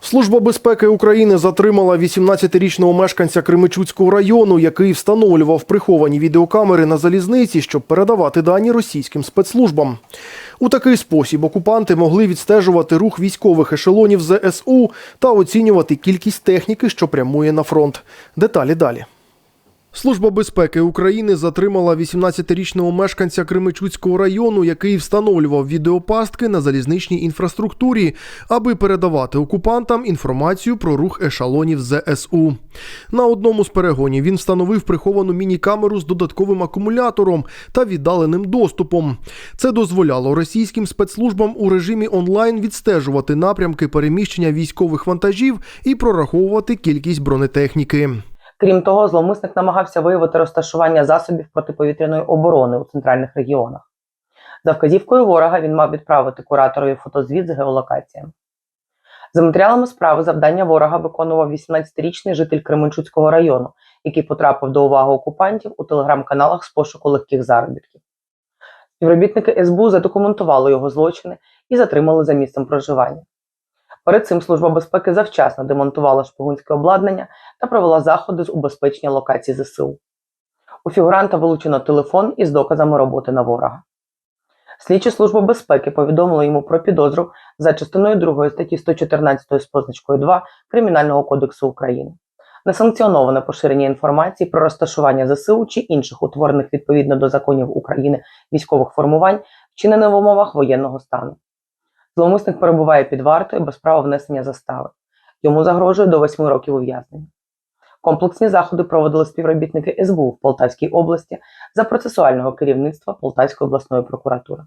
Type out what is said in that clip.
Служба безпеки України затримала 18-річного мешканця Кремичуцького району, який встановлював приховані відеокамери на залізниці, щоб передавати дані російським спецслужбам. У такий спосіб окупанти могли відстежувати рух військових ешелонів ЗСУ та оцінювати кількість техніки, що прямує на фронт. Деталі далі. Служба безпеки України затримала 18-річного мешканця Кременчуцького району, який встановлював відеопастки на залізничній інфраструктурі, аби передавати окупантам інформацію про рух ешелонів ЗСУ. На одному з перегонів він встановив приховану міні-камеру з додатковим акумулятором та віддаленим доступом. Це дозволяло російським спецслужбам у режимі онлайн відстежувати напрямки переміщення військових вантажів і прораховувати кількість бронетехніки. Крім того, зловмисник намагався виявити розташування засобів протиповітряної оборони у центральних регіонах. За вказівкою ворога він мав відправити кураторові фотозвіт з геолокаціями. За матеріалами справи завдання ворога виконував 18-річний житель Кременчуцького району, який потрапив до уваги окупантів у телеграм-каналах з пошуку легких заробітків. Співробітники СБУ задокументували його злочини і затримали за місцем проживання. Перед цим Служба безпеки завчасно демонтувала шпигунське обладнання та провела заходи з убезпечення локацій ЗСУ. У фігуранта вилучено телефон із доказами роботи на ворога. Слідчі Служби безпеки повідомили йому про підозру за частиною 2 статті 114 з позначкою 2 Кримінального кодексу України. Несанкціоноване поширення інформації про розташування ЗСУ чи інших утворених відповідно до законів України військових формувань, вчинене в умовах воєнного стану. Зловмисник перебуває під вартою без права внесення застави. Йому загрожує до 8 років ув'язнення. Комплексні заходи проводили співробітники СБУ в Полтавській області за процесуального керівництва Полтавської обласної прокуратури.